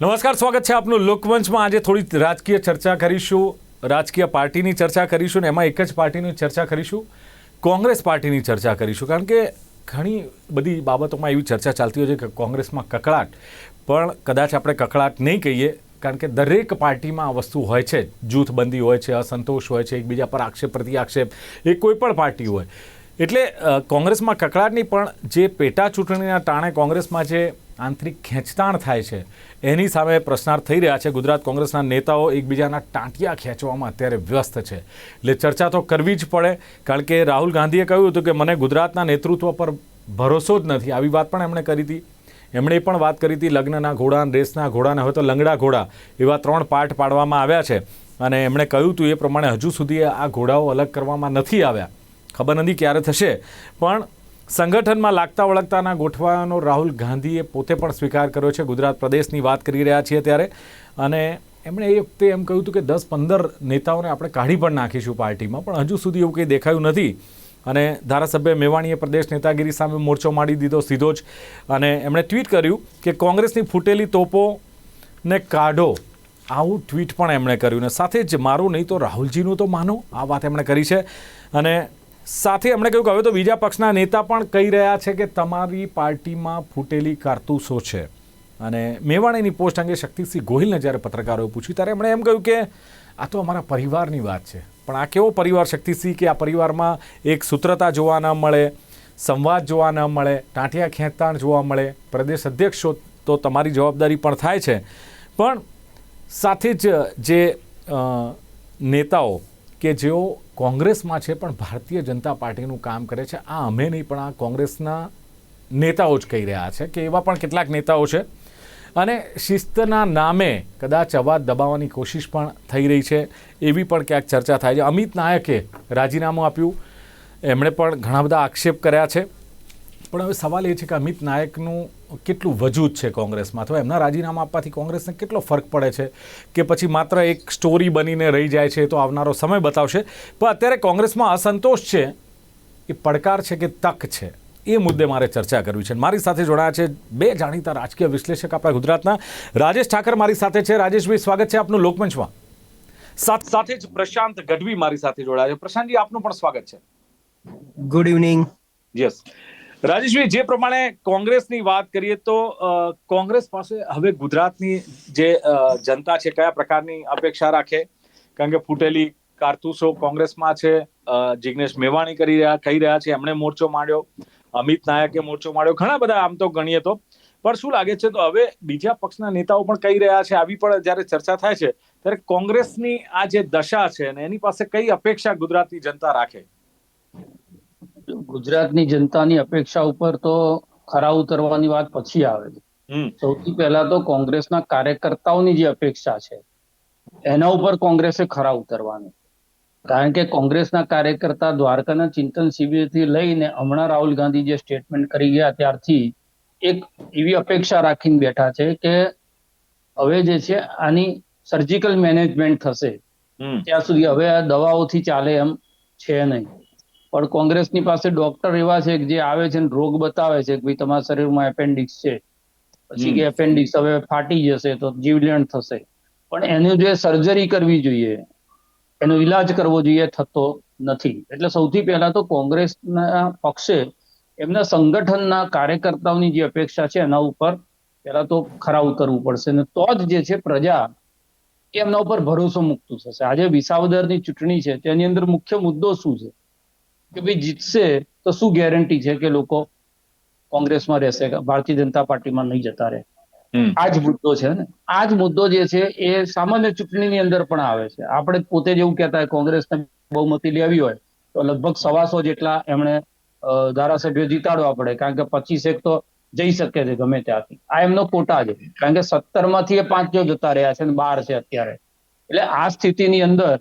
નમસ્કાર, સ્વાગત છે આપનું લોકમંચમાં. આજે થોડી રાજકીય ચર્ચા કરીશું, રાજકીય પાર્ટીની ચર્ચા કરીશું ને એમાં એક જ પાર્ટીની ચર્ચા કરીશું, કોંગ્રેસ પાર્ટીની ચર્ચા કરીશું. કારણ કે ઘણી બધી બાબતોમાં એવી ચર્ચા ચાલતી હોય છે કે કોંગ્રેસમાં કકળાટ. પણ કદાચ આપણે કકળાટ નહીં કહીએ, કારણ કે દરેક પાર્ટીમાં આ વસ્તુ હોય છે. જૂથબંધી હોય છે, અસંતોષ હોય છે, એકબીજા પર આક્ષેપ પ્રતિ આક્ષેપ એ કોઈ પણ પાર્ટી હોય. એટલે કોંગ્રેસમાં કકળાટ નહીં, પણ જે પેટા ચૂંટણીના ટાણે કોંગ્રેસમાં જે આંતરિક ખેંચતાણ થાય છે. એની સામે પ્રશ્નાર્થ થઈ રહ્યા છે. ગુજરાત કોંગ્રેસના નેતાઓ એકબીજાના ટાંટિયા ખેંચવામાં અત્યારે વ્યસ્ત છે. એટલે ચર્ચા તો કરવી જ પડે. કારણ કે રાહુલ ગાંધીએ કહ્યું હતું કે મને ગુજરાતના નેતૃત્વ પર ભરોસો જ નથી. આવી વાત પણ એમણે કરી હતી. એમણે પણ વાત કરી હતી, લગ્નના ઘોડા, રેસના ઘોડાને હવે તો લંગડા ઘોડા એવા ત્રણ પાઠ પાડવામાં આવ્યા છે. અને એમણે કહ્યું હતું એ પ્રમાણે હજુ સુધી આ ઘોડાઓ અલગ કરવામાં નથી આવ્યા. ખબર નથી ક્યારે થશે. પણ સંગઠનમાં લાગતા વળગતાના ગોઠવાનો રાહુલ ગાંધીએ પોતે પણ સ્વીકાર કર્યો છે. ગુજરાત પ્રદેશની વાત કરી રહ્યા છીએ ત્યારે. અને એમણે એ વખતે એમ કહ્યું હતું કે દસ પંદર નેતાઓને આપણે કાઢી પણ નાખીશું પાર્ટીમાં, પણ હજુ સુધી એવું કંઈ દેખાયું નથી. અને ધારાસભ્ય મેવાણીએ પ્રદેશ નેતાગીરી સામે મોરચો માંડી દીધો સીધો જ. અને એમણે ટ્વીટ કર્યું કે કોંગ્રેસની ફૂટેલી તોપો ને કાઢો. આવું ટ્વીટ પણ એમણે કર્યું. ને સાથે જ મારું નહીં તો રાહુલજીનું તો માનો. આ વાત એમણે કરી છે. અને સાથે એમણે કહ્યું કે હવે તો બીજા પક્ષના નેતા પણ કહી રહ્યા છે કે તમારી પાર્ટીમાં ફૂટેલી કારતૂસો છે. અને મેવાણીની પોસ્ટ અંગે શક્તિસિંહ ગોહિલને જ્યારે પત્રકારોએ પૂછ્યું, ત્યારે એમણે એમ કહ્યું કે આ તો અમારા પરિવારની વાત છે. પણ આ કેવો પરિવાર શક્તિસિંહ કે આ પરિવારમાં એક સૂત્રતા જોવા ન મળે, સંવાદ જોવા ન મળે, ટાંટિયા ખેંચતાણ જોવા મળે, પ્રદેશ અધ્યક્ષો તો તમારી જવાબદારી પણ થાય છે. પણ સાથે જ જે નેતાઓ કે જેઓ કોંગ્રેસમાં છે પણ ભારતીય જનતા પાર્ટીનું કામ કરે છે. આ અમે નહીં, પણ આ કોંગ્રેસના નેતાઓ જ કહી રહ્યા છે કે એવા પણ કેટલાક નેતાઓ છે. અને શિસ્તના નામે કદાચ અવાજ દબાવવાની કોશિશ પણ થઈ રહી છે. એવી પણ ક્યાંક ચર્ચા થાય છે. અમિત નાયકે રાજીનામું આપ્યું. એમણે પણ ઘણા બધા આક્ષેપ કર્યા છે. પણ હવે સવાલ એ છે કે અમિત નાયકનું કેટલું વજૂદ છે કોંગ્રેસમાં? અથવા એમના રાજીનામા આપવાથી કોંગ્રેસને કેટલો ફરક પડે છે? કે પછી માત્ર એક સ્ટોરી બનીને રહી જાય છે તો આવનારો સમય બતાવશે? પણ અત્યારે કોંગ્રેસમાં અસંતોષ છે એ પડકાર છે કે તક છે? એ મુદ્દે મારે ચર્ચા કરવી છે. મારી સાથે જોડાયા છે બે જાણીતા રાજકીય વિશ્લેષક આપણા ગુજરાતના. રાજેશ ઠાકર મારી સાથે છે. રાજેશભાઈ સ્વાગત છે આપનું લોકમંચમાં. સાથ સાથે જ પ્રશાંત ગઢવી મારી સાથે જોડાયા છે. પ્રશાંતજી આપનું પણ સ્વાગત છે. ગુડ ઇવનિંગ યસ રાજેશભાઈ, જે પ્રમાણે કોંગ્રેસની વાત કરીએ તો કોંગ્રેસ પાસે હવે ગુજરાતની જે જનતા છે, કયા પ્રકારની અપેક્ષા રાખે? કારણ કે ફૂટેલી કારતૂસો કોંગ્રેસમાં છે જિગ્નેશ મેવાણી કરી રહ્યા, કહી રહ્યા છે, એમણે મોરચો માંડ્યો, અમિત નાયકે મોરચો માંડ્યો, ઘણા બધા આમ તો ગણીએ તો. પણ શું લાગે છે, તો હવે બીજા પક્ષના નેતાઓ પણ કહી રહ્યા છે, આવી પણ જ્યારે ચર્ચા થાય છે, ત્યારે કોંગ્રેસની આ જે દશા છે ને એની પાસે કઈ અપેક્ષા ગુજરાતની જનતા રાખે? ગુજરાતની જનતાની અપેક્ષા ઉપર તો ખરા ઉતરવાની વાત પછી આવે છે. સૌથી પહેલા તો કોંગ્રેસના કાર્યકર્તાઓની જે અપેક્ષા છે એના ઉપર કોંગ્રેસે ખરા ઉતરવાનું. કારણ કે કોંગ્રેસના કાર્યકર્તા દ્વારકાના ચિંતન શિબિરથી લઈને હમણાં રાહુલ ગાંધી જે સ્ટેટમેન્ટ કરી ગયા ત્યારથી એક એવી અપેક્ષા રાખીને બેઠા છે કે હવે જે છે આની સર્જિકલ મેનેજમેન્ટ થશે. ત્યાં સુધી હવે આ દવાઓથી ચાલે એમ છે નહીં. પણ કોંગ્રેસની પાસે ડોક્ટર એવા છે કે જે આવે છે ને રોગ બતાવે છે કે ભાઈ તમારા શરીરમાં એપેન્ડિક્સ છે. પછી કે એપેન્ડિક્સ હવે ફાટી જશે તો જીવલેણ થશે. પણ એનું જે સર્જરી કરવી જોઈએ એનો ઈલાજ કરવો જોઈએ થતો નથી. એટલે સૌથી પહેલા તો કોંગ્રેસના પક્ષે એમના સંગઠનના કાર્યકર્તાઓની જે અપેક્ષા છે એના ઉપર પહેલા તો ખરા ઉતરવું પડશે. ને તો જ જે છે પ્રજા એમના ઉપર ભરોસો મુકતું થશે. આજે વિસાવદરની ચૂંટણી છે તેની અંદર મુખ્ય મુદ્દો શું છે? કે ભાઈ જીતશે તો શું ગેરંટી છે કે લોકો કોંગ્રેસમાં રહેશે? ભારતીય જનતા પાર્ટીમાં નહીં જતા રહે. આ જ મુદ્દો છે ને. આ જ મુદ્દો જે છે એ સામાન્ય ચૂંટણીની અંદર પણ આવે છે. આપણે પોતે જેવું કહેતા હોય કોંગ્રેસને બહુમતી લેવી હોય તો લગભગ સવાસો જેટલા એમણે ધારાસભ્યો જીતાડવા પડે કારણ કે પચીસ એક તો જઈ શકે છે ગમે ત્યાંથી. આ એમનો કોટા છે. કારણ કે સત્તરમાંથી એ પાંચ જો જતા રહ્યા છે અને બાર છે અત્યારે. એટલે આ સ્થિતિની અંદર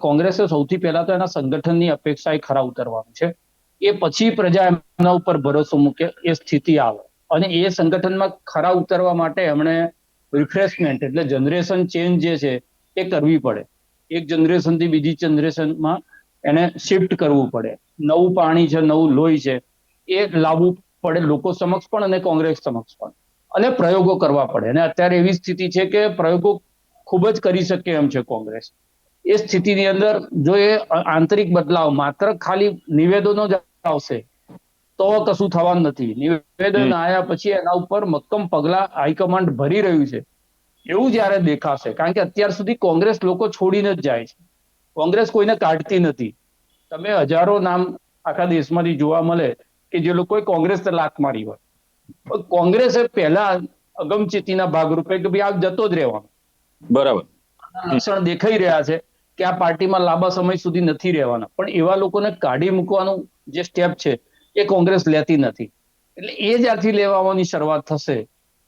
કોંગ્રેસે સૌથી પહેલા તો એના સંગઠનની અપેક્ષા એ ખરા ઉતરવાનું છે. એ પછી પ્રજા એમના ઉપર ભરોસો મૂકે, એ સ્થિતિ આવે. અને એ સંગઠનમાં ખરા ઉતરવા માટે એમણે રિફ્રેશમેન્ટ એટલે જનરેશન ચેન્જ જે છે, એ કરવી પડે. એક જનરેશનથી બીજી જનરેશનમાં એને શિફ્ટ કરવું પડે. નવું પાણી છે, નવું લોહી છે, એ લાવવું પડે લોકો સમક્ષ પણ અને કોંગ્રેસ સમક્ષ પણ. અને પ્રયોગો કરવા પડે. અને અત્યારે એવી સ્થિતિ છે કે પ્રયોગો ખૂબ જ કરી શકે એમ છે કોંગ્રેસ. એ સ્થિતિની અંદર જો એ આંતરિક બદલાવ માત્ર ખાલી નિવેદનો જ આવશે તો કશું થવાનું નથી. નિવેદન આવ્યા પછી એના ઉપર મક્કમ પગલા હાઈકમાન્ડ ભરી રહ્યું છે. એવું જયારે દેખાશે કારણ કે અત્યાર સુધી કોંગ્રેસ લોકો છોડીને જ જાય છે. કોંગ્રેસ કોઈને કાઢતી નથી. તમે હજારો નામ આખા દેશમાંથી જોવા મળે કે જે લોકોએ કોંગ્રેસ લાત મારી હોય. કોંગ્રેસે પહેલા અગમચેતીના ભાગરૂપે કે ભાઈ આ જતો જ રહેવાનો. બરાબર. લક્ષણ દેખાઈ રહ્યા છે. કે આ પાર્ટીમાં લાંબા સમય સુધી નથી રહેવાના. પણ એવા લોકોને કાઢી મૂકવાનું જે સ્ટેપ છે, એ કોંગ્રેસ લેતી નથી. એટલે એ જ્યારથી લેવાની શરૂઆત થશે,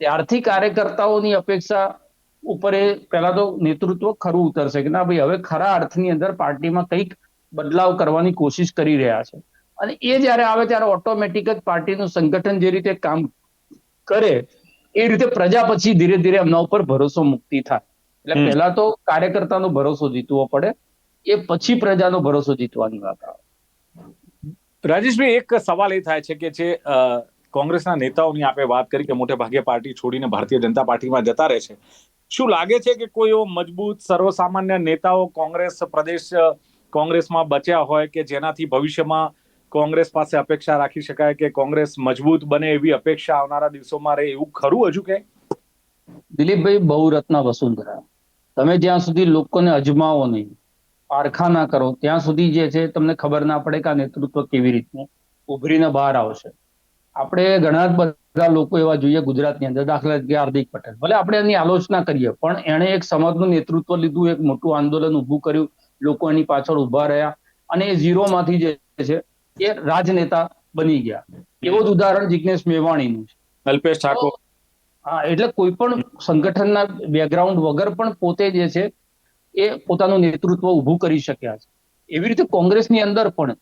ત્યારથી કાર્યકર્તાઓની અપેક્ષા ઉપર એ પહેલા તો નેતૃત્વ ખરું ઉતરશે કે ના ભાઈ, હવે ખરા અર્થની અંદર પાર્ટીમાં કંઈક બદલાવ કરવાની કોશિશ કરી રહ્યા છે. અને એ જ્યારે આવે ત્યારે ઓટોમેટિક જ પાર્ટીનું સંગઠન જે રીતે કામ કરે, એ રીતે પ્રજા પછી ધીરે ધીરે એમના ઉપર ભરોસો મુક્તિ થાય. એટલે પહેલા તો કાર્યકર્તાનો ભરોસો જીતવો પડે એ પછી પ્રજાનો ભરોસો જીતવાની વાત આવે. રાજેશભાઈ એક સવાલ એ થાય છે કે જે કોંગ્રેસના નેતાઓની આપણે વાત કરી કે મોટે ભાગે પાર્ટી છોડીને ભારતીય જનતા પાર્ટીમાં જતા રહે છે. શું લાગે છે કે કોઈ એવો મજબૂત સર્વસામાન્ય નેતાઓ કોંગ્રેસ પ્રદેશ કોંગ્રેસમાં બચ્યા હોય કે જેનાથી ભવિષ્યમાં કોંગ્રેસ પાસે અપેક્ષા રાખી શકાય કે કોંગ્રેસ મજબૂત બને એવી અપેક્ષા આવનારા દિવસોમાં રહે એવું ખરું હજુ કે દિલીપભાઈ બહુરત્ના વસુંધરા. તમે જ્યાં સુધી લોકોને અજમાવો નહીં, પારખા ના કરો, ત્યાં સુધી જે છે તમને ખબર ના પડે કે આ નેતૃત્વ કેવી રીતનું ઉભરીને બહાર આવશે. આપણે ઘણા બધા લોકો એવા જોઈએ ગુજરાતની અંદર. દાખલા તરીકે હાર્દિક પટેલ. ભલે આપણે એની આલોચના કરીએ, પણ એણે એક સમાજનું નેતૃત્વ લીધું, એક મોટું આંદોલન ઊભું કર્યું, લોકો એની પાછળ ઊભા રહ્યા, અને એ ઝીરોમાંથી જે છે એ રાજનેતા બની ગયા. એવું જ ઉદાહરણ જિજ્ઞેશ મેવાણીનું છે. અલ્પેશ ઠાકોર. હા, એટલે કોઈ પણ સંગઠનના બેકગ્રાઉન્ડ વગર પણ પોતે જે છે, એ પોતાનું નેતૃત્વ ઊભું કરી શક્યા છે. એવી રીતે કોંગ્રેસની અંદર પણ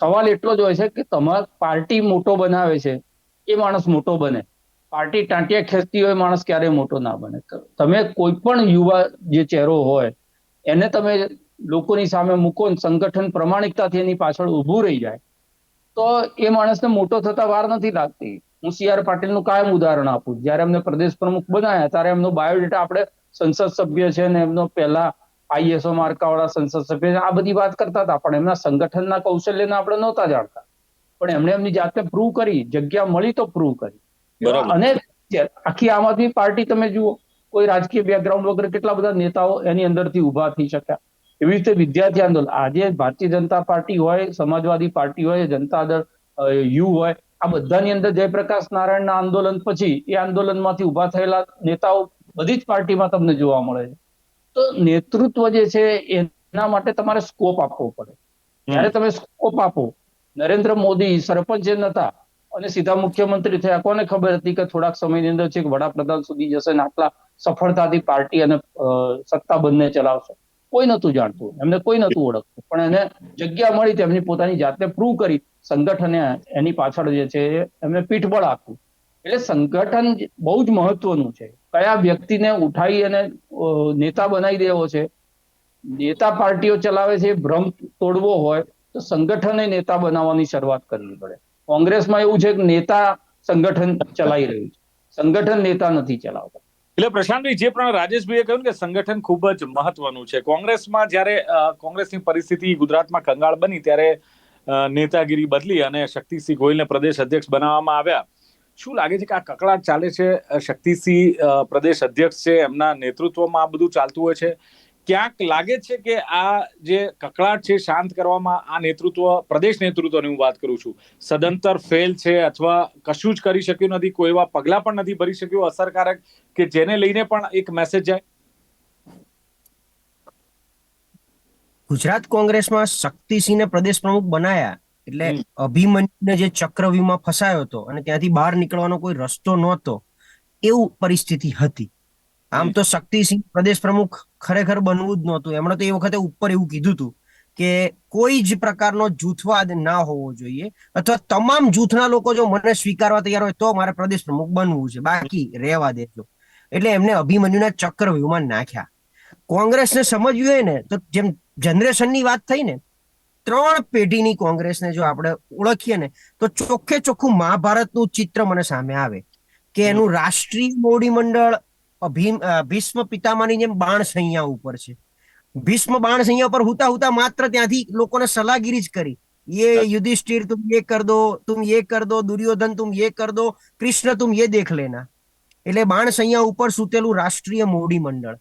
સવાલ એટલો જ હોય છે કે તમાર પાર્ટી મોટો બનાવે છે, એ માણસ મોટો બને. પાર્ટી ટાંટિયા ખેંચતી હોય માણસ ક્યારેય મોટો ના બને. તમે કોઈ પણ યુવા જે ચહેરો હોય, એને તમે લોકોની સામે મૂકો સંગઠન પ્રમાણિકતાથી એની પાછળ ઊભું રહી જાય, તો એ માણસને મોટો થતા વાર નથી લાગતી. હું સી આર પાટીલનું કાયમ ઉદાહરણ આપું. જ્યારે એમને પ્રદેશ પ્રમુખ બનાવ્યા ત્યારે એમનો બાયોડેટા આપણે સંસદ સભ્ય છે ને એમનો પહેલા આઈએસઓ માર્કાવાળા સંસદ સભ્ય છે આ બધી વાત કરતા હતા. પણ એમના સંગઠનના કૌશલ્યને આપણે નહોતા જાણતા. પણ એમણે એમની જાતે પ્રૂવ કરી. જગ્યા મળી તો પ્રૂવ કરી. અને આખી આમ આદમી પાર્ટી તમે જુઓ કોઈ રાજકીય બેકગ્રાઉન્ડ વગર કેટલા બધા નેતાઓ એની અંદરથી ઊભા થઈ શક્યા. એવી રીતે વિદ્યાર્થી આંદોલન. આજે ભારતીય જનતા પાર્ટી હોય સમાજવાદી પાર્ટી હોય જનતા દળ યુ હોય આ બધાની અંદર જયપ્રકાશ નારાયણના આંદોલન પછી એ આંદોલનમાંથી ઊભા થયેલા નેતાઓ બધી જ પાર્ટીમાં તમને જોવા મળે છે. તો નેતૃત્વ જે છે એના માટે તમારે સ્કોપ આપવો પડે. જ્યારે તમે સ્કોપ આપો નરેન્દ્ર મોદી સરપંચ જે નતા અને સીધા મુખ્યમંત્રી થયા. કોને ખબર હતી કે થોડાક સમયની અંદર છેક વડાપ્રધાન સુધી જશે ને આટલા સફળતાથી પાર્ટી અને સત્તા બંને ચલાવશે? કોઈ નતું જાણતું, એમને કોઈ નતું ઓળખતું. પણ એને જગ્યા મળી એમની પોતાની જાતને પ્રૂવ કરી, સંગઠને એની પાછળ જે છે એમને પીઠબળ આપ્યું. એટલે સંગઠન બહુ જ મહત્વનું છે. કયા વ્યક્તિને ઉઠાવી અને નેતા બનાવી દેવો છે? નેતા પાર્ટીઓ ચલાવે છે, ભ્રમ તોડવો હોય, તો સંગઠને નેતા બનાવવાની શરૂઆત કરવી પડે. કોંગ્રેસમાં એવું છે કે નેતા સંગઠન ચલાવી રહ્યું છે. સંગઠન નેતા નથી ચલાવતા. એટલે પ્રશાંતભાઈ, જે પ્રમાણે રાજેશભાઈએ કહ્યું કે સંગઠન ખૂબ જ મહત્વનું છે. કોંગ્રેસમાં જ્યારે કોંગ્રેસની પરિસ્થિતિ ગુજરાતમાં કંગાળ બની ત્યારે નેતાગીરી બદલી અને શક્તિસિંહ ગોહિલને પ્રદેશ અધ્યક્ષ બનાવવામાં આવ્યા. શું લાગે છે કે આ કકળાટ ચાલે છે? શક્તિસિંહ પ્રદેશ અધ્યક્ષ છે? એમના નેતૃત્વમાં આ બધું ચાલતું હોય છે? ક્યાંક લાગે છે કે આ જે કકળાટ છે શાંત કરવામાં આ નેતૃત્વ પ્રદેશ નેતૃત્વની હું વાત કરું છું. સદંતર ફેલ છે અથવા કશું જ કરી શક્યું નથી કોઈ એવા પગલા પણ નથી ભરી શક્યું અસરકારક કે જેને લઈને પણ એક મેસેજ જાય? ગુજરાત કોંગ્રેસમાં શક્તિસિંહને પ્રદેશ પ્રમુખ બનાયા એટલે અભિમન્યુને જે ચક્રવ્યૂહમાં ફસાયો હતો અને ત્યાંથી બહાર નીકળવાનો કોઈ રસ્તો નહોતો એવું પરિસ્થિતિ હતી. આમ તો શક્તિસિંહ પ્રદેશ પ્રમુખ ખરેખર બનવું જ નહોતું. એમણે તો એ વખતે ઉપર એવું કીધું હતું કે કોઈ જ પ્રકારનો જૂથવાદ ના હોવો જોઈએ અથવા તમામ જૂથના લોકો જો મને સ્વીકારવા તૈયાર હોય તો મારે પ્રદેશ પ્રમુખ બનવું છે. બાકી રહેવા દેજો એટલે. એમને અભિમન્યુના ચક્રવ્યૂહમાં નાખ્યા. કોંગ્રેસને સમજવી હોય ને તો જેમ જનરેશનની વાત થઈ ને ત્રણ પેઢીની કોંગ્રેસને જો આપણે ઓળખીએ ને તો ચોખ્ખે ચોખ્ખું મહાભારતનું ચિત્ર મને સામે આવે કે એનું રાષ્ટ્રીય મોવડી મંડળ ભીમ અ, ભીષ્મ પિતામાની જેમ બાણ સૈયા ઉપર છે ભીષ્મ બાણ સૈયા પર હુતા હુતા માત્ર ત્યાંથી લોકોને સલાહગીરી જ કરી ये युधिष्ठिर तुम ये कर दो तुम ये कर दो दुर्योधन तुम ये कर दो કૃષ્ણ तुम ये देख लेना એટલે બાણ સૈયા ઉપર સૂતેલું રાષ્ટ્રીય મોવડી મંડળ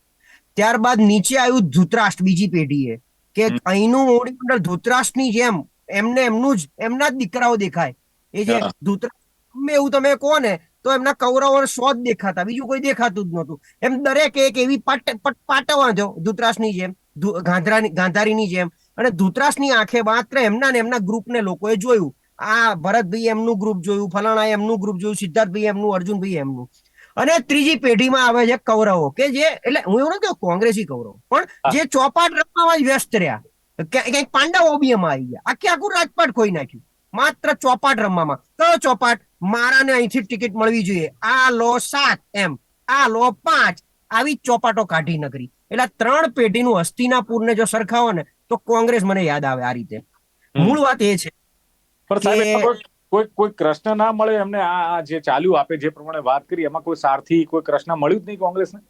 ત્યારબાદ નીચે આવ્યું ધૃતરાષ્ટ્ર બીજી પેઢીએ કે હમ. અહીંનું મોવડી મંડળ ધૃતરાષ્ટ્રની જેમ એમને એમનું જ એમના જ દીકરાઓ દેખાય એ જે હા. ધૃતરાષ્ટ્ર ગમે એવું તમે કહો ને તો એમના કૌરવો સો જ દેખાતા બીજું કોઈ દેખાતું જ નહોતું. એમ દરેક એક એવી પાટવા જો ધૂતરાસની જેમ ધુ- ગાંધારીની જેમ અને ધૂતરાસની આંખે માત્ર એમના ને એમના ગ્રુપને લોકોએ જોયું. આ ભરતભાઈ એમનું ગ્રુપ જોયું ફલાણા એમનું ગ્રુપ જોયું સિદ્ધાર્થભાઈ એમનું અર્જુનભાઈ એમનું. અને ત્રીજી પેઢીમાં આવે છે કૌરવો કે જે એટલે હું એવું નથી કોંગ્રેસી કૌરવ પણ જે ચોપાટ રમવામાં વ્યસ્ત રહ્યા. ક્યાંક પાંડવો બી એમાં આવી ગયા. આખી આખું રાજપાટ ખોઈ નાખ્યું. માત્ર ચોપાટ રમવામાં. કયો ચોપાટ? મારાને અહીંથી ટિકિટ મળવી જોઈએ. આ લો સાત એમ. આ લો પાંચ. આવી ચોપાટો કાઢી નગરી. એટલે ત્રણ પેઢીનું હસ્તિનાપુરને જો સરખાવો ને તો કોંગ્રેસ મને યાદ આવે આ રીતે. મૂળ વાત એ છે કોઈ- કોઈ કૃષ્ણ ના મળે એમને આ આ જે ચાલ્યું આપે જે પ્રમાણે વાત કરી એમાં કોઈ સારથી કોઈ કૃષ્ણ મળ્યું જ નહીં કોંગ્રેસને?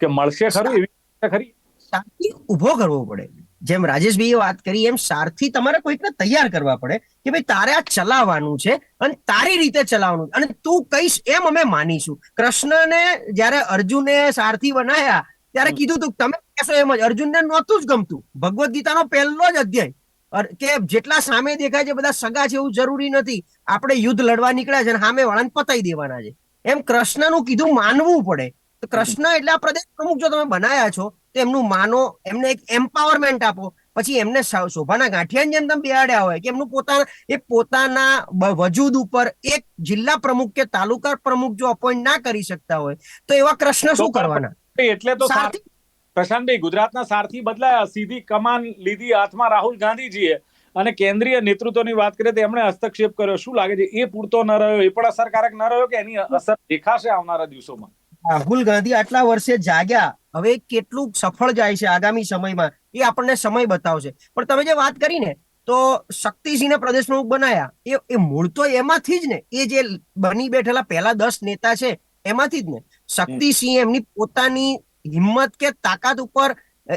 કે મળશે ખરું એવી ખરી? સારથી ઊભો કરવો પડે. જેમ રાજેશભાઈએ વાત કરી એમ સારથી તમારે કોઈકને તૈયાર કરવા પડે કે ભાઈ તારે આ ચલાવવાનું છે અને તારી રીતે ચલાવવાનું અને તું કહીશ એમ અમે માનીશું. કૃષ્ણને જ્યારે અર્જુને સારથી બનાયા ત્યારે કીધું તું તમે કહેશો એમ જ. અર્જુનને નહોતું જ ગમતું. ભગવદ્ ગીતાનો પહેલો જ અધ્યાય. કે જેટલા સામે દેખાય છે બધા સગા છે એવું જરૂરી નથી. આપણે યુદ્ધ લડવા નીકળ્યા છે અને સામે વાળાને પતાઈ દેવાના છે. એમ કૃષ્ણનું કીધું માનવું પડે. કૃષ્ણ એટલે આ પ્રદેશ પ્રમુખ જો તમે બનાયા છો તો એમનું માનો એમને એક એમ્પાવરમેન્ટ આપો. પછી એમને શોભાના ગાંઠિયાની જેમ તમે બેહાડ્યા હોય કે એમનું પોતાના એ પોતાના વજૂદ ઉપર એક જિલ્લા પ્રમુખ કે તાલુકા પ્રમુખ જો અપોઇન્ટ ના કરી શકતા હોય તો એવા કૃષ્ણ શું કરવાના? એટલે તો પ્રશાંતભાઈ ગુજરાતના સારથી બદલાયા સીધી કમાન લીધી હાથમાં રાહુલ ગાંધીજીએ. અને કેન્દ્રીય નેતૃત્વની વાત કરીએ તો એમણે હસ્તક્ષેપ કર્યો. શું લાગે છે એ પૂરતો ન રહ્યો એ પણ અસરકારક ન રહ્યો કે એની અસર દેખાશે આવનારા દિવસોમાં? રાહુલ ગાંધી આટલા વર્ષે જાગ્યા. હવે કેટલું સફળ જાય છે આગામી સમયમાં એ આપણને સમય બતાવશે. પણ તમે જે વાત કરી ને, તો શક્તિસિંહને પ્રદેશ પ્રમુખ બનાયા. એ એ મૂળ તો એમાંથી જ ને. એ જે બની બેઠેલા પહેલા દસ નેતા છે, એમાંથી જ ને. શક્તિસિંહ એમની પોતાની હિંમત કે તાકાત ઉપર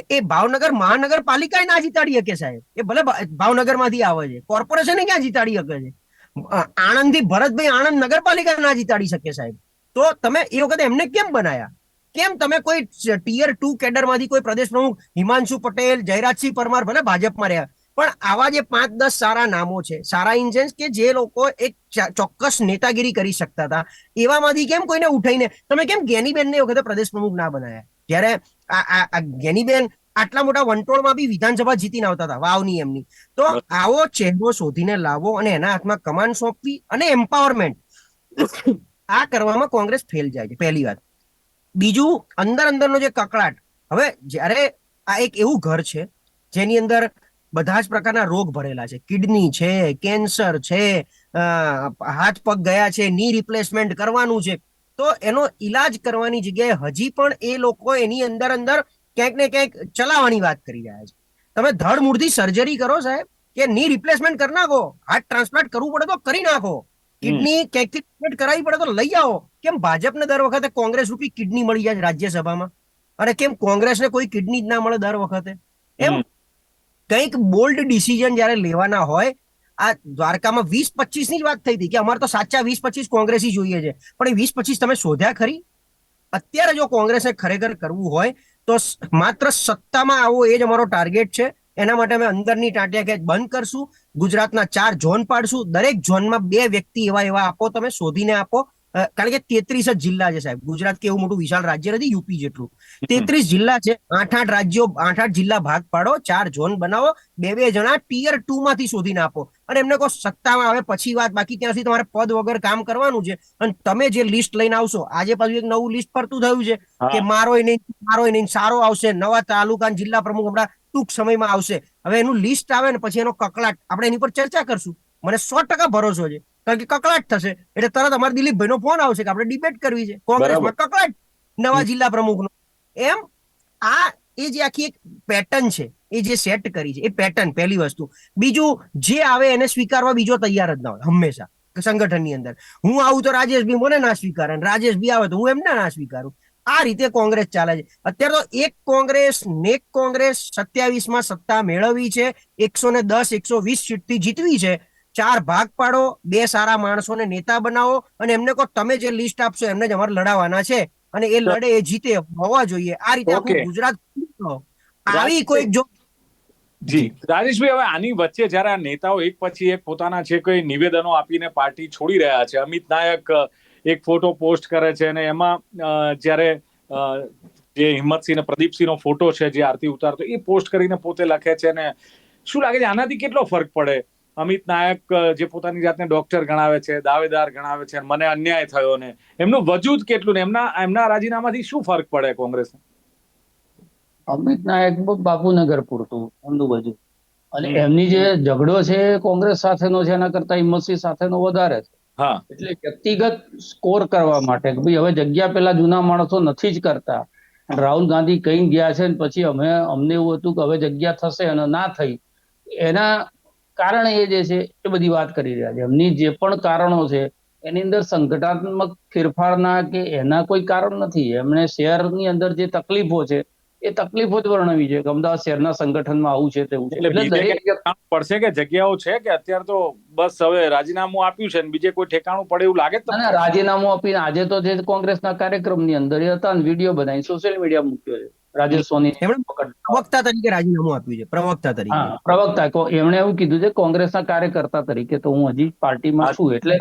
એ ભાવનગર મહાનગરપાલિકા ના જીતાડી શકે સાહેબ. એ ભલે ભાવનગરમાંથી આવે છે. કોર્પોરેશન ક્યાં જીતાડી શકે છે? આણંદથી ભરતભાઈ આણંદ નગરપાલિકા ના જીતાડી શકે સાહેબ. તો તમે એ વખતે એમને કેમ બનાયા? કેમ તમે કોઈ ટીયર ટુ કેડરમાંથી કોઈ પ્રદેશ પ્રમુખ હિમાંશુ પટેલ જયરાજસિંહ પરમાર ભલે ભાજપમાં રહ્યા પણ આવા જે પાંચ દસ સારા નામો છે સારા ઇન્જન્સ કે જે લોકો એક ચોક્કસ નેતાગીરી કરી શકતા હતા એવામાંથી કેમ કોઈને ઉઠાઈને તમે કેમ ગેનીબેનને એ વખતે પ્રદેશ પ્રમુખ ના બનાયા? જ્યારે આ આટલા મોટા વંટોળમાં બી વિધાનસભા જીતીને આવતા હતા વાવની એમની. તો આવો ચહેરો શોધીને લાવો અને એના હાથમાં કમાન સોંપવી અને એમ્પાવરમેન્ટ આ કરવામાં કોંગ્રેસ ફેલ જાય છે, પહેલી વાત. બીજું, અંદર અંદરનો જે કકળાટ, હવે જ્યારે આ એક એવું ઘર છે, જેની અંદર બધા જ પ્રકારના રોગ ભરેલા છે. કિડની છે, કેન્સર છે હાથ પગ ગયા છે, ની રિપ્લેસમેન્ટ કરવાનું છે. તો એનો ઈલાજ કરવાની જગ્યાએ હજી પણ એ લોકો એની અંદર અંદર ક્યાંક ને ક્યાંક ચલાવવાની વાત કરી રહ્યા છે. તમે ધડ મૂળથી સર્જરી કરો સાહેબ, કે ની રિપ્લેસમેન્ટ કરી નાખો. હાર્ટ ટ્રાન્સપ્લાન્ટ કરવું પડે તો કરી નાખો. કિડની ક્યાંકથી કરાવી પડે તો લઈ આવો. કેમ ભાજપને દર વખતે કોંગ્રેસ રૂપી કિડની મળી જાય રાજ્યસભામાં? અને કેમ કોંગ્રેસને કોઈ કિડની જ ના મળે દર વખતે? એમ? કંઈક બોલ્ડ ડિસિઝન જ્યારે લેવાના હોય આ દ્વારકામાં વીસ પચીસની જ વાત થઈ હતી કે અમારે તો સાચા વીસ પચીસ કોંગ્રેસી જોઈએ છે. પણ એ વીસ પચીસ તમે શોધ્યા ખરી? અત્યારે જો કોંગ્રેસે ખરેખર કરવું હોય તો માત્ર સત્તામાં આવો એ જ અમારો ટાર્ગેટ છે. એના માટે અમે અંદરની ટાંટિયા ખેંચ બંધ કરશું ગુજરાતના ચાર ઝોન પાડશું. દરેક ઝોનમાં બે વ્યક્તિ એવા એવા આપો તમે શોધીને આપો. કારણ કે તેત્રીસ જ જિલ્લા છે સાહેબ. ગુજરાત કે એવું મોટું વિશાળ રાજ્ય નથી યુપી જેટલું. તેત્રીસ જિલ્લા છે. આઠ આઠ રાજ્યો આઠ આઠ જિલ્લા ભાગ પાડો ચાર ઝોન બનાવો. બે બે જણા ટીયર ટુ માંથી શોધીને આપો. અને એમને કહો સત્તામાં આવે પછી વાત બાકી ત્યાંથી તમારે પદ વગર કામ કરવાનું છે. અને તમે જે લિસ્ટ લઈને આવશો આજે પાછું એક નવું લિસ્ટ ફરતું થયું છે કે મારો નહીં મારો નહીં સારો આવશે. નવા તાલુકા જિલ્લા પ્રમુખ હમણાં ટૂંક સમયમાં આવશે. હવે એનું લિસ્ટ આવે ને પછી એનો કકળાટ. આપણે એની પર ચર્ચા કરશું. મને સો ટકા ભરોસો છે. કારણ કે કકળાટ થશે. એટલે તરત અમારા દિલીપભાઈનો ફોન આવશે કે આપણે ડિબેટ કરવી છે. કોંગ્રેસમાં કકળાટ. નવા જિલ્લા પ્રમુખનો. એમ આ એ જે આખી એક પેટર્ન છે એ જે સેટ કરી છે એ પેટર્ન પહેલી વસ્તુ. બીજું જે આવે એને સ્વીકારવા બીજો તૈયાર જ ના હોય હંમેશા. સંગઠનની અંદર. હું આવું તો રાજેશભાઈ મને ના સ્વીકારે અને રાજેશભાઈ આવે તો હું એમને ના સ્વીકારું. આ રીતે કોંગ્રેસ ચાલે છે. અત્યારે તો એક કોંગ્રેસ નેક કોંગ્રેસ સત્યાવીસમાં સત્તા મેળવી છે એકસો ને દસ એકસો વીસ સીટથી જીતવી છે. ચાર ભાગ પાડો બે સારા માણસોને નેતા બનાવો અને એમને કહો તમે જે લિસ્ટ આપશો એમને જ અમારે લડાવવાના છે. અને એ લડે એ જીતે હોવા જોઈએ. આ રીતે આખું ગુજરાત આવી કોઈ જો જી. રાજેશભાઈ હવે આની વચ્ચે જયારે આ નેતાઓ એક પછી એક પોતાના છે કોઈ નિવેદનો આપીને પાર્ટી છોડી રહ્યા છે અમિત નાયક એક ફોટો પોસ્ટ કરે છે અને એમાં જ્યારે જે હિંમતસિંહ પ્રદીપસિંહનો ફોટો છે જે આરતી ઉતારતો એ પોસ્ટ કરીને પોતે લખે છે અને શું લાગે છે આનાથી કેટલો ફરક પડે? અમિત નાયક જે પોતાની જાતને ડોક્ટર ગણાવે છે દાવેદાર ગણાવે છે મને અન્યાય થયો ને એમનું વજૂદ કેટલું ને એમના એમના રાજીનામાથી શું ફરક પડે કોંગ્રેસને? અમિત નાયક બાપુનગર પૂરતું એમનું વજૂદ અને એમની જે ઝઘડો છે કોંગ્રેસ સાથેનો છે એના કરતા હિંમતસિંહ સાથેનો વધારે છે. એટલે વ્યક્તિગત સ્કોર કરવા માટે કે ભાઈ હવે જગ્યા પેલા જૂના માણસો નથી જ કરતા. રાહુલ ગાંધી કઈ ગયા છે પછી અમે, અમને એવું હતું કે હવે જગ્યા થશે અને ના થઈ. એના કારણે એ જે છે એ બધી વાત કરી રહ્યા છે. એમની જે પણ કારણો છે, એની અંદર સંગઠનાત્મક ફેરફારના કે એના કોઈ કારણ નથી. એમણે શહેરની અંદર જે તકલીફો છે એ તકલીફો જ વર્ણવી છે કે અમદાવાદ શહેરના સંગઠનમાં આવું છે તેવું છે. પડશે કે જગ્યાઓ છે કે અત્યારે તો બસ હવે રાજીનામું આપ્યું છે બીજે કોઈ ઠેકાણું પડે એવું લાગે તમને? રાજીનામું આપીને આજે તો જે કોંગ્રેસના કાર્યક્રમની અંદર એ હતા ને વીડિયો બનાવી સોશિયલ મીડિયા મૂક્યો છે. રાજેશ સોની પ્રવક્તા તરીકે રાજીનામું આપ્યું છે પ્રવક્તા તરીકે. પ્રવક્તા એમણે એવું કીધું છે કોંગ્રેસના કાર્યકર્તા તરીકે તો હું હજી પાર્ટીમાં છું એટલે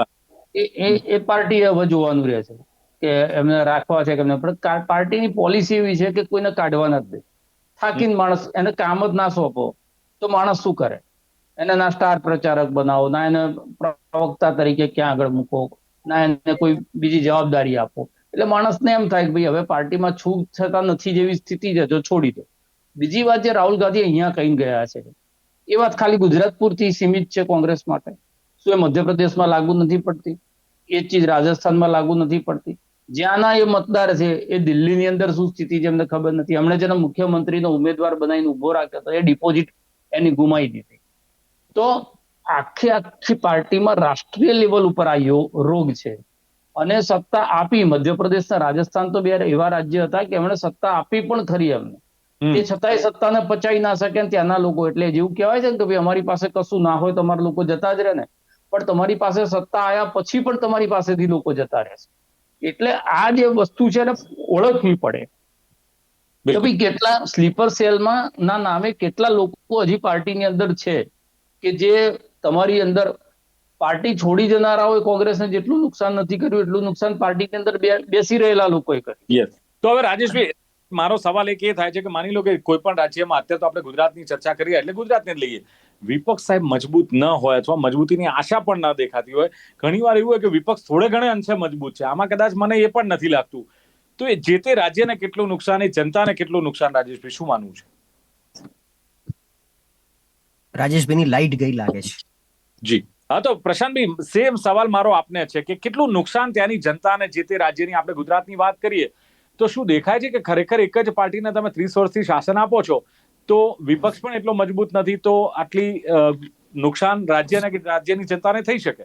એ એ એ પાર્ટી હવે જોવાનું રહે છે કે એમને રાખવા છે કે એમને. પાર્ટીની પોલિસી એવી છે કે કોઈને કાઢવા નથી થાકીને માણસ એને કામ જ ના સોંપો, તો માણસ શું કરે? એને ના સ્ટાર પ્રચારક બનાવો, ના એને પ્રવક્તા તરીકે ક્યાં આગળ મૂકો, ના એને કોઈ બીજી જવાબદારી આપો. એટલે માણસને એમ થાય કે ભાઈ હવે પાર્ટીમાં છૂટ થતા નથી જેવી સ્થિતિ છે, જો છોડી દો. બીજી વાત જે રાહુલ ગાંધી અહીંયા કહીને ગયા છે, એ વાત ખાલી ગુજરાત પૂરતી સીમિત છે કોંગ્રેસ માટે. શું એ મધ્યપ્રદેશમાં લાગુ નથી પડતી? એ ચીજ રાજસ્થાનમાં લાગુ નથી પડતી. જ્યાંના એ મતદાર છે એ દિલ્હીની અંદર શું સ્થિતિ છે એમને ખબર નથી. એમણે જેને મુખ્યમંત્રીનો ઉમેદવાર બનાવીને ઊભો રાખ્યો હતો એ ડિપોઝિટ એની ગુમાવી દીધી. તો આખી આખી પાર્ટીમાં રાષ્ટ્રીય લેવલ ઉપર આ રોગ છે. અને સત્તા આપી મધ્યપ્રદેશના રાજસ્થાન તો બે એવા રાજ્ય હતા કે એમણે સત્તા આપી પણ ખરી એમને. તે છતાંય સત્તાને પચાવી ના શકે ત્યાંના લોકો એટલે જેવું કહેવાય છે ને કે ભાઈ અમારી પાસે કશું ના હોય તમારા લોકો જતા જ રહે ને. પણ તમારી પાસે સત્તા આયા પછી પણ તમારી પાસેથી લોકો જતા રહેશે એટલે આ જે વસ્તુ છે એને ઓળખવી પડે. કે. ભાઈ કેટલા સ્લીપર સેલમાં ના નામે કેટલા લોકો હજી પાર્ટીની અંદર છે કે જે તમારી અંદર પાર્ટી છોડી જનારા હોય કોંગ્રેસને જેટલું નુકસાન નથી કર્યું એટલું નુકસાન પાર્ટીની અંદર બેસી રહેલા લોકોએ કર્યું. તો હવે રાજેશભાઈ મારો સવાલ એક એ થાય છે કે માની લો કે કોઈ પણ રાજ્યમાં અત્યારે તો આપણે ગુજરાતની ચર્ચા કરીએ એટલે ગુજરાતને જ લઈએ. વિપક્ષ સાહેબ મજબૂત ન હોય અથવા મજબૂતીની આશા પણ ન દેખાતી હોય ઘણીવાર એવું હોય કે વિપક્ષ થોડે ઘણે અંશે મજબૂત છે. આમાં કદાચ મને એ પણ નથી લાગતું. તો એ જે તે રાજ્યને કેટલું નુકસાન એ જનતાને કેટલું નુકસાન રાજેશભાઈ શું માનવું છે? રાજેશભાઈની લાઈટ ગઈ લાગે છે. જી. હા તો પ્રશાંતભાઈ સેમ સવાલ મારો આપને છે કે કેટલું નુકસાન ત્યાંની જનતાને જે તે રાજ્યની આપણે ગુજરાતની વાત કરીએ તો શું દેખાય છે કે ખરેખર એક જ પાર્ટીને તમે ત્રીસ વર્ષથી શાસન આપો છો? તો વિપક્ષ પણ એટલો મજબૂત નથી તો આટલી નુકસાન રાજ્યને કે રાજ્યની જનતાને થઈ શકે?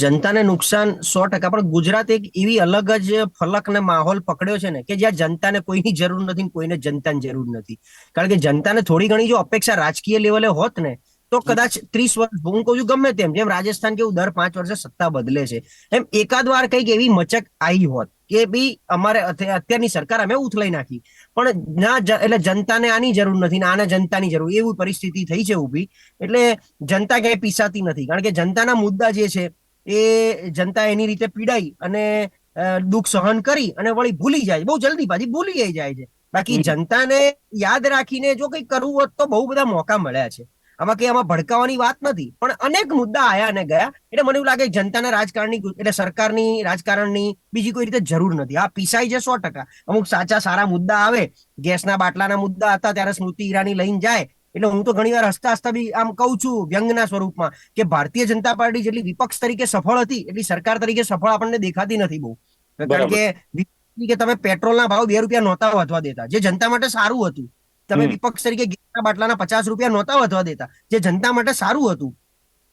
જનતાને નુકસાન સો ટકા, પણ ગુજરાત એક એવી અલગ જ ફલક ને માહોલ પકડ્યો છે ને કે જ્યાં જનતાને કોઈની જરૂર નથી કોઈને જનતાની જરૂર નથી. કારણ કે જનતાને થોડી ઘણી જો અપેક્ષા રાજકીય લેવલે હોત ને, તો કદાચ ત્રીસ વર્ષ, હું કહું છું ગમે તેમ, જેમ રાજસ્થાન કેવું દર પાંચ વર્ષે સત્તા બદલે છે, એમ એકાદ વાર કંઈક એવી મચક આવી હોત. કે ભાઈ અમારે અત્યારની સરકાર અમે ઉથલાઈ નાખી. પણ ના એટલે જનતાને આની જરૂર નથી ને આને જનતાની જરૂર. એવી પરિસ્થિતિ થઈ છે ઊભી. એટલે જનતા ક્યાંય પીસાતી નથી. કારણ કે જનતાના મુદ્દા જે છે એ જનતા એની રીતે પીડાઈ અને દુઃખ સહન કરી અને વળી ભૂલી જાય. બહુ જલ્દી પાછી ભૂલી જાય છે. બાકી જનતાને યાદ રાખીને જો કંઈ કરવું હોત તો બહુ બધા મોકા મળ્યા છે. આમાં કઈ આમાં ભડકાવાની વાત નથી. પણ અનેક મુદ્દા આયા અને ગયા. એટલે મને એવું લાગે જનતાના રાજકારણની એટલે સરકારની રાજકારણની બીજી કોઈ રીતે જરૂર નથી. આ પીસાઈ છે સો ટકા. અમુક સાચા સારા મુદ્દા આવે. ગેસના બાટલાના મુદ્દા હતા ત્યારે સ્મૃતિ ઈરાની લઈને જાય. એટલે હું તો ઘણી વાર હસતા હસતા બી આમ કહું છું વ્યંગના સ્વરૂપમાં કે ભારતીય જનતા પાર્ટી જેટલી વિપક્ષ તરીકે સફળ હતી એટલી સરકાર તરીકે સફળ આપણને દેખાતી નથી બહુ. કારણ કે કે તમે પેટ્રોલના ભાવ બે રૂપિયા નહોતા વધવા દેતા. જે જનતા માટે સારું હતું. તમે વિપક્ષ તરીકે ગેસના બાટલાના પચાસ રૂપિયા નહોતા વધવા દેતા જે જનતા માટે સારું હતું.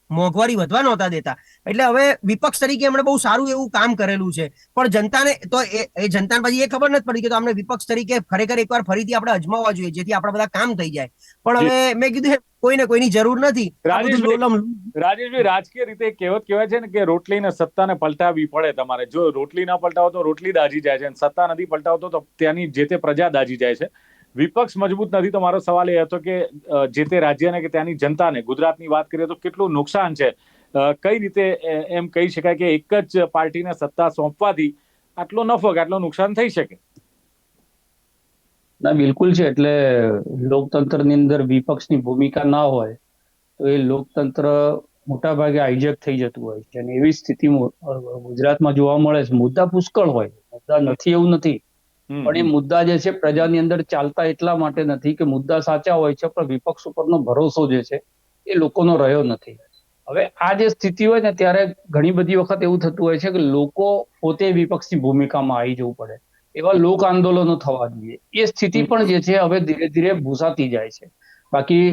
મોંઘવારી વધવા નહોતા દેતા. એટલે હવે વિપક્ષ તરીકે એમણે બહુ સારું એવું કામ કરેલું છે. પણ જનતાને તો એ જનતાને પછી એ ખબર નથી પડી કે તો અમને વિપક્ષ તરીકે ખરેખર એકવાર ફરીથી આપણે અજમાવવા જોઈએ જેથી આપણા બધા કામ થઈ જાય. પણ હવે મેં કીધું કોઈને કોઈની જરૂર નથી. રાજેશભાઈ, રાજકીય રીતે કહેવત કહેવાય છે ને કે રોટલીને સત્તાને પલટાવી પડે તમારે. જો રોટલી ના પલટાવો તો રોટલી દાજી જાય છે સત્તા નથી પલટાવતો તો ત્યાંની જે તે પ્રજા દાજી જાય છે. વિપક્ષ મજબૂત નથી તો મારો સવાલ એ હતો કે જે તે રાજ્યને કે ત્યાંની જનતાને, ગુજરાતની વાત કરીએ તો કેટલું નુકસાન છે? કઈ રીતે એમ કહી શકાય કે એક જ પાર્ટીને સત્તા સોંપવાથી આટલો નફો કે આટલો નુકસાન થઈ શકે? ના, બિલકુલ છે. એટલે લોકતંત્રની અંદર વિપક્ષની ભૂમિકા ના હોય તો એ લોકતંત્ર મોટા ભાગે હાઈજેક થઈ જતું હોય છે. અને એવી સ્થિતિ ગુજરાતમાં જોવા મળે છે. મુદ્દા પુષ્કળ હોય. મુદ્દા નથી, એવું નથી. પણ એ મુદ્દા જે છે પ્રજાની અંદર ચાલતા એટલા માટે નથી કે મુદ્દા સાચા હોય છે પણ વિપક્ષ ઉપરનો ભરોસો જે છે એ લોકોનો રહ્યો નથી. હવે આ જે સ્થિતિ હોય ને ત્યારે ઘણી બધી વખત એવું થતું હોય છે કે લોકો પોતે વિપક્ષની ભૂમિકામાં આવી જવું પડે. એવા લોક આંદોલનો થવા જોઈએ. એ સ્થિતિ પણ જે છે હવે ધીરે ધીરે ભૂસાતી જાય છે. બાકી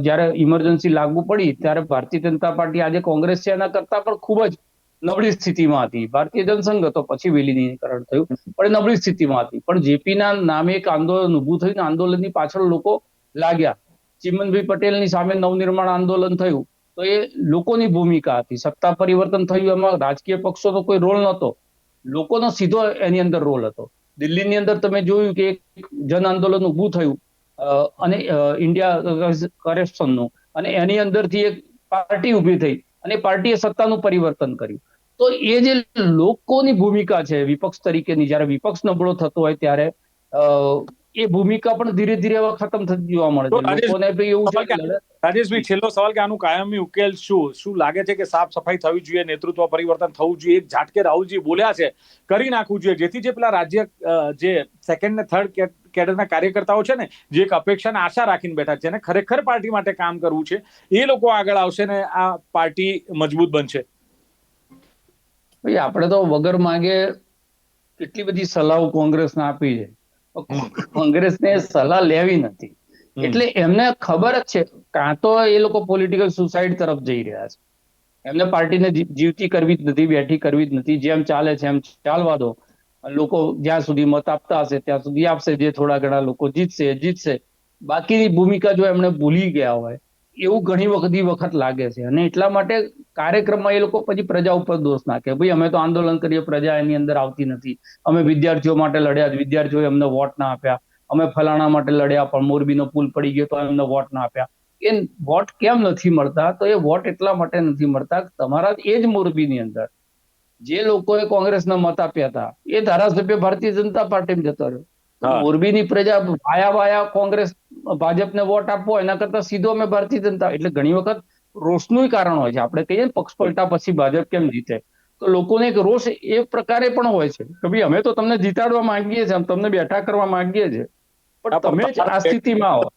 જ્યારે ઇમરજન્સી લાગુ પડી ત્યારે ભારતીય જનતા પાર્ટી આજે કોંગ્રેસ છે એના કરતા પણ ખૂબ જ નબળી સ્થિતિમાં હતી. ભારતીય જનસંઘ હતો, પછી વિલીનીકરણ થયું. પણ નબળી સ્થિતિમાં હતી. પણ જેપીના નામે એક આંદોલન ઊભું થયું આંદોલનની પાછળ લોકો લાગ્યા. ચિમનભાઈ પટેલની સામે નવનિર્માણ આંદોલન થયું, તો એ લોકોની ભૂમિકા હતી. સત્તા પરિવર્તન થયું, એમાં રાજકીય પક્ષોનો કોઈ રોલ નહોતો. લોકોનો સીધો એની અંદર રોલ હતો. દિલ્હીની અંદર તમે જોયું કે એક જન આંદોલન ઊભું થયું અને ઇન્ડિયા કરેપ્શનનું અને એની અંદરથી એક પાર્ટી ઊભી થઈ. અને એ પાર્ટીએ સત્તાનું પરિવર્તન કર્યું. તો એ જે લોકોની ભૂમિકા છે વિપક્ષ તરીકેની જ્યારે વિપક્ષ નબળો થતો હોય ત્યારે એ ભૂમિકા પણ ધીરે ધીરે ખતમ થતી જોવા મળે છે. લોકોને એવું છે રાજેશભાઈ છેલ્લો સવાલ કે આનું કાયમી ઉકેલ શું? શું લાગે છે કે સાફ સફાઈ થવી જોઈએ નેતૃત્વ પરિવર્તન થવું જોઈએ? એક ઝાટકે રાહુલજી બોલ્યા છે કરી નાખવું જોઈએ. જેથી જે પેલા રાજ્ય જે સેકન્ડ ને થર્ડ કેડરના કાર્યકર્તાઓ છે ને જે એક અપેક્ષા અને આશા રાખીને બેઠા છે અને ખરેખર પાર્ટી માટે કામ કરવું છે એ લોકો આગળ આવશે ને આ પાર્ટી મજબૂત બનશે. ભાઈ આપણે તો વગર માંગે કેટલી બધી સલાહો કોંગ્રેસને આપી છે. કોંગ્રેસને સલાહ લેવી નથી. એટલે એમને ખબર જ છે કાં તો એ લોકો પોલિટિકલ સુસાઇડ તરફ જઈ રહ્યા છે. એમને પાર્ટીને જીવતી કરવી જ નથી બેઠી કરવી જ નથી જેમ ચાલે છે એમ ચાલવા દો. લોકો જ્યાં સુધી મત આપતા હશે, ત્યાં સુધી આપશે, જે થોડા ઘણા લોકો જીતશે જીતશે. બાકીની ભૂમિકા જો એમને ભૂલી ગયા હોય, એવું ઘણી વખત વખત લાગે છે. અને એટલા માટે કાર્યક્રમમાં એ લોકો પછી પ્રજા ઉપર દોષ નાખે. ભાઈ અમે તો આંદોલન કરીએ, પ્રજા એની અંદર આવતી નથી. અમે વિદ્યાર્થીઓ માટે લડ્યા વિદ્યાર્થીઓએ અમને વોટ ના આપ્યા. અમે ફલાણા માટે લડ્યા, પણ મોરબીનો પુલ પડી ગયો તો અમને વોટ ના આપ્યા. એ વોટ કેમ નથી મળતા? તો એ વોટ એટલા માટે નથી મળતા તમારા, એ જ મોરબીની અંદર. જે લોકોએ કોંગ્રેસના મત આપ્યા હતા એ ધારાસભ્ય ભારતીય જનતા પાર્ટીમાં જતો રહ્યો. મોરબીની પ્રજા વાયા વાયા કોંગ્રેસ ભાજપને વોટ આપવો એના કરતા સીધો અમે ભારતીય જનતા એટલે ઘણી વખત રોષનું કારણ હોય છે. આપણે કહીએ ને પક્ષ પલટા પછી ભાજપ કેમ જીતે? તો લોકોને એક રોષ એ પ્રકારે પણ હોય છે કે ભાઈ અમે તો તમને જીતાડવા માંગીએ છીએ તમને બેઠા કરવા માંગીએ છીએ. પણ તમે જ આ સ્થિતિમાં આવો.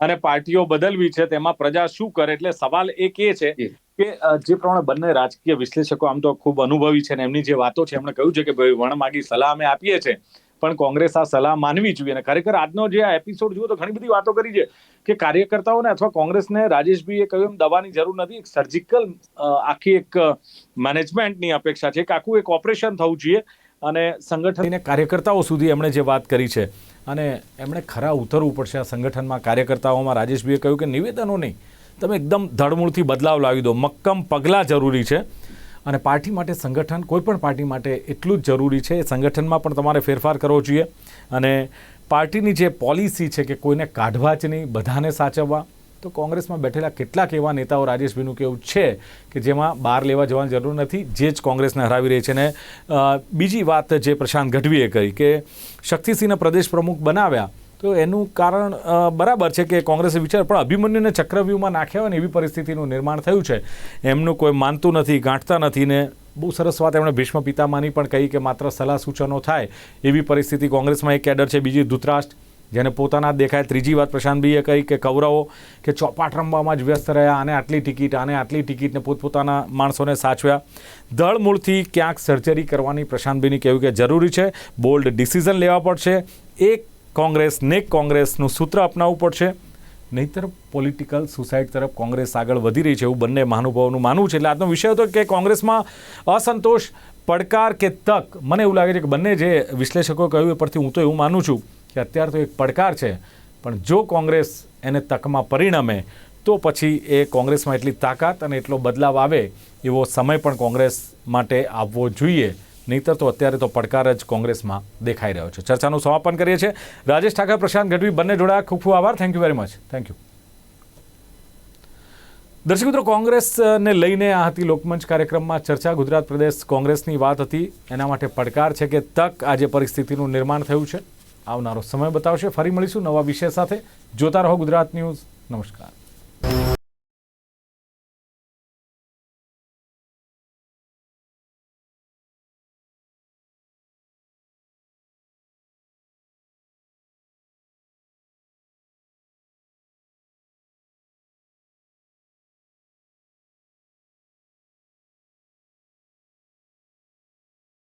અને પાર્ટીઓ બદલવી છે તેમાં પ્રજા શું કરે? એટલે સવાલ એક એ છે. કે જે પ્રમાણે બંને રાજકીય વિશ્લેષકો આમ તો ખૂબ અનુભવી છે ને એમની જે વાતો છે, એમણે કહ્યું છે કે ભાઈ વણમાગી સલાહ અમે આપીએ છીએ, પણ કોંગ્રેસ આ સલાહ માનવી જોઈએ અને ખરેખર આજનો જે આ એપિસોડ જુઓ તો ઘણી બધી વાતો કરી છે કે કાર્યકર્તાઓને અથવા કોંગ્રેસને રાજેશભાઈએ કહ્યું એમ દવાની જરૂર નથી, એક સર્જિકલ આખી એક મેનેજમેન્ટની અપેક્ષા છે, એક આખું એક ઓપરેશન થવું જોઈએ અને સંગઠનને કાર્યકર્તાઓ સુધી એમણે જે વાત કરી છે અને એમણે ખરા ઉતરવું પડશે આ સંગઠનમાં. કાર્યકર્તાઓમાં રાજેશભાઈએ કહ્યું કે નિવેદનો નહીં તમે એકદમ ધડમૂળથી બદલાવ લાવી દો. મક્કમ પગલાં જરૂરી છે. અને પાર્ટી માટે સંગઠન કોઈપણ પાર્ટી માટે એટલું જ જરૂરી છે. સંગઠનમાં પણ તમારે ફેરફાર કરવો જોઈએ. અને પાર્ટીની જે પોલિસી છે કે કોઈને કાઢવા જ નહીં, બધાને સાચવવા, તો કોંગ્રેસમાં બેઠેલા કેટલાક એવા નેતાઓ રાજેશભાઈનું કેવું છે કે જેમાં બહાર લેવા જવાની જરૂર નથી, જે જ કોંગ્રેસને હરાવી રહી છે. ને બીજી વાત જે પ્રશાંત ગઢવીએ કહી કે શક્તિસિંહને પ્રદેશ પ્રમુખ બનાવ્યા. તો એનું કારણ બરાબર છે કે કોંગ્રેસે વિચાર, પણ અભિમન્યુને ચક્રવ્યૂહમાં નાખ્યા હોય ને એવી પરિસ્થિતિનું નિર્માણ થયું છે. એમનું કોઈ માનતું નથી, ગાંઠતા નથી ને બહુ સરસ વાત એમણે ભીષ્મ પિતામાની પણ કહી કે માત્ર સલાહ સૂચનો થાય એવી પરિસ્થિતિ કોંગ્રેસમાં એક કેડર છે, બીજી ધૂતરાષ્ટ્ર, જેને પોતાના દેખાય. ત્રીજી વાત પ્રશાંતભાઈએ કહી કે કૌરવો કે ચોપાટ રમવામાં જ વ્યસ્ત રહ્યા આને આટલી ટિકિટ આને આટલી ટિકિટને પોતપોતાના માણસોને સાચવ્યા. દળમૂળથી ક્યાંક સર્જરી કરવાની પ્રશાંતભાઈની કહેવું કે જરૂરી છે. બોલ્ડ ડિસિઝન લેવા પડશે. એક કોંગ્રેસ ને કોંગ્રેસનું સૂત્ર અપનાવવું પડશે. નહીતર પોલિટિકલ સુસાઇડ તરફ કોંગ્રેસ આગળ વધી રહી છે એવું બંને મહાનુભાવોનું માનવું છે. એટલે આજનો વિષય હતો કે કોંગ્રેસમાં અસંતોષ, પડકાર કે તક? મને એવું લાગે છે કે બંને જે વિશ્લેષકો કહ્યું એ પરથી હું તો એવું માનું છું કે અત્યારે તો એક પડકાર છે. પણ જો કોંગ્રેસ એને તકમાં પરિણમે, તો પછી એ કોંગ્રેસમાં એટલી તાકાત અને એટલો બદલાવ આવે એવો સમય પણ કોંગ્રેસ માટે આવવો જોઈએ. નહીતર તો અત્યારે તો પડકાર જ કોંગ્રેસમાં દેખાઈ રહ્યો છે. ચર્ચાનું સમાપન કરીએ છીએ. રાજેશ ઠાકર, પ્રશાંત ગઢવી, બંને જોડાયા ખૂબ ખૂબ આભાર. Thank you very much thank you દર્શક મિત્રો, કોંગ્રેસને લઈને આ હતી લોકમંચ કાર્યક્રમમાં ચર્ચા. ગુજરાત પ્રદેશ કોંગ્રેસની વાત હતી. એના માટે પડકાર છે કે તક આજે પરિસ્થિતિનું નિર્માણ થયું છે. આવનારો સમય બતાવશે. ફરી મળીશું નવા વિષય સાથે. જોતા રહો ગુજરાત ન્યૂઝ. નમસ્કાર.